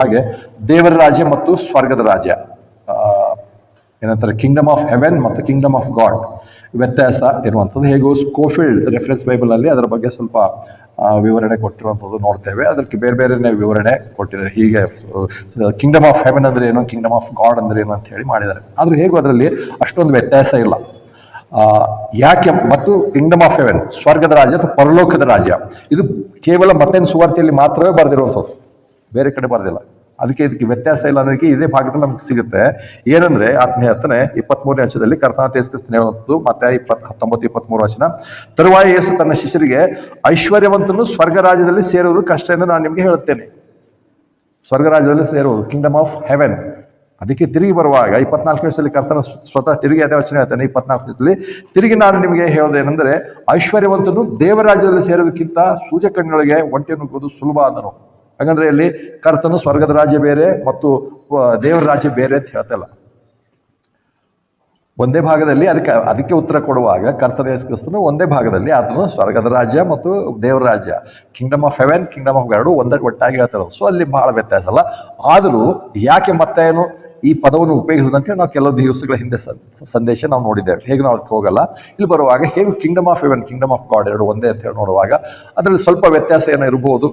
ಹಾಗೆ ದೇವರ ರಾಜ್ಯ ಮತ್ತು ಸ್ವರ್ಗದ ರಾಜ್ಯ. ಏನಂತಾರೆ ಕಿಂಗ್ಡಮ್ ಆಫ್ ಹೆವೆನ್ ಮತ್ತು ಕಿಂಗ್ಡಮ್ ಆಫ್ ಗಾಡ್ ವ್ಯತ್ಯಾಸ ಇರುವಂಥದ್ದು. ಹೇಗೂ ಸ್ಕೋಫೀಲ್ಡ್ ರೆಫರೆನ್ಸ್ ಬೈಬಲಲ್ಲಿ ಅದರ ಬಗ್ಗೆ ಸ್ವಲ್ಪ ವಿವರಣೆ ಕೊಟ್ಟಿರುವಂಥದ್ದು ನೋಡ್ತೇವೆ. ಅದಕ್ಕೆ ಬೇರೆ ಬೇರೆನೇ ವಿವರಣೆ ಕೊಟ್ಟಿದ್ದಾರೆ ಹೀಗೆ ಕಿಂಗ್ಡಮ್ ಆಫ್ ಹೆವೆನ್ ಅಂದ್ರೆ ಏನು ಕಿಂಗ್ಡಮ್ ಆಫ್ ಗಾಡ್ ಅಂದ್ರೆ ಏನು ಅಂತ ಹೇಳಿ ಮಾಡಿದ್ದಾರೆ. ಆದರೆ ಹೇಗೂ ಅದರಲ್ಲಿ ಅಷ್ಟೊಂದು ವ್ಯತ್ಯಾಸ ಇಲ್ಲ. ಯಾಕೆ ಮತ್ತು ಕಿಂಗ್ಡಮ್ ಆಫ್ ಹೆವೆನ್ ಸ್ವರ್ಗದ ರಾಜ್ಯ ಅಥವಾ ಪರಲೋಕದ ರಾಜ್ಯ, ಇದು ಕೇವಲ ಮತ್ತೇನು ಸುವಾರ್ತೆಯಲ್ಲಿ ಮಾತ್ರವೇ ಬರೆದಿರುವಂಥದ್ದು. ಬೇರೆ ಕಡೆ ಬರೆದಿಲ್ಲ. ಅದಕ್ಕೆ ಇದಕ್ಕೆ ವ್ಯತ್ಯಾಸ ಇಲ್ಲ ಅನ್ನೋದಕ್ಕೆ ಇದೇ ಭಾಗದಲ್ಲಿ ನಮ್ಗೆ ಸಿಗುತ್ತೆ. ಏನಂದ್ರೆ ಆತನ ಹೇಳ್ತಾನೆ ಇಪ್ಪತ್ಮೂರನೇ ಅಂಶದಲ್ಲಿ ಕರ್ತನ ತೇಸ್ಕರಿಸ್ತಾನೆ ಹೇಳುವಂಥದ್ದು ಮತ್ತೆ ಇಪ್ಪತ್ ಹತ್ತೊಂಬತ್ತು ಇಪ್ಪತ್ಮೂರು ವಚನ ತರುವಾಯ ಯೇಸು ತನ್ನ ಶಿಷ್ಯರಿಗೆ ಐಶ್ವರ್ಯವಂತನು ಸ್ವರ್ಗ ರಾಜ್ಯದಲ್ಲಿ ಸೇರುವುದು ಕಷ್ಟ ಎಂದು ನಾನು ನಿಮಗೆ ಹೇಳುತ್ತೇನೆ. ಸ್ವರ್ಗ ರಾಜ್ಯದಲ್ಲಿ ಸೇರುವುದು ಕಿಂಗ್ಡಮ್ ಆಫ್ ಹೆವೆನ್ ಅದಕ್ಕೆ ತಿರುಗಿ ಬರುವಾಗ ಇಪ್ಪತ್ನಾಲ್ಕು ನಿಮಿಷದಲ್ಲಿ ಕರ್ತನ ಸ್ವ- ಸ್ವತಃ ತಿರುಗಿ ಅದೇ ವಚನ ಹೇಳ್ತೇನೆ ಇಪ್ಪತ್ನಾಲ್ಕು ನಿಮಿಷದಲ್ಲಿ ತಿರುಗಿ ನಾನು ನಿಮಗೆ ಹೇಳೋದೇನೆಂದರೆ ಐಶ್ವರ್ಯವಂತನು ದೇವರಾಜ್ಯದಲ್ಲಿ ಸೇರೋದಕ್ಕಿಂತ ಸೂರ್ಯ ಕಣ್ಣಿನೊಳಗೆ ಒಂಟೆ ನುಗ್ಗೋದು ಸುಲಭ ಅಂದನು. ಹಾಗಂದ್ರೆ ಇಲ್ಲಿ ಕರ್ತನು ಸ್ವರ್ಗದ ರಾಜ್ಯ ಬೇರೆ ಮತ್ತು ದೇವರ ರಾಜ್ಯ ಬೇರೆ ಅಂತ ಹೇಳ್ತಲ್ಲ. ಒಂದೇ ಭಾಗದಲ್ಲಿ ಅದಕ್ಕೆ ಅದಕ್ಕೆ ಉತ್ತರ ಕೊಡುವಾಗ ಕರ್ತನ ಕ್ರಿಸ್ತನು ಒಂದೇ ಭಾಗದಲ್ಲಿ ಆತನು ಸ್ವರ್ಗದ ರಾಜ್ಯ ಮತ್ತು ದೇವರ ರಾಜ್ಯ. Kingdom of heaven kingdom of ಎರಡು ಒಂದೇ ಒಟ್ಟಾಗಿ ಹೇಳ್ತಾರೆ. ಸೊ ಅಲ್ಲಿ ಬಹಳ ವ್ಯತ್ಯಾಸ ಅಲ್ಲ. ಆದರೂ ಯಾಕೆ ಮತ್ತೆ ಏನು ಈ ಪದವನ್ನು ಉಪಯೋಗಿಸಿದಂತೆ ನಾವು ಕೆಲವು ದಿವಸಗಳ ಹಿಂದೆ ಸಂದೇಶ ನಾವು ನೋಡಿದ್ದೇವೆ. ಹೇಗೆ ನಾವು ಅದಕ್ಕೆ ಹೋಗಲ್ಲ. ಇಲ್ಲಿ ಬರುವಾಗ ಹೇಗೆ kingdom of heaven kingdom of God ಎರಡು ಒಂದೇ ಅಂತ ಹೇಳಿ ನೋಡುವಾಗ, ಅದರಲ್ಲಿ ಸ್ವಲ್ಪ ವ್ಯತ್ಯಾಸ ಏನೋ ಇರಬಹುದು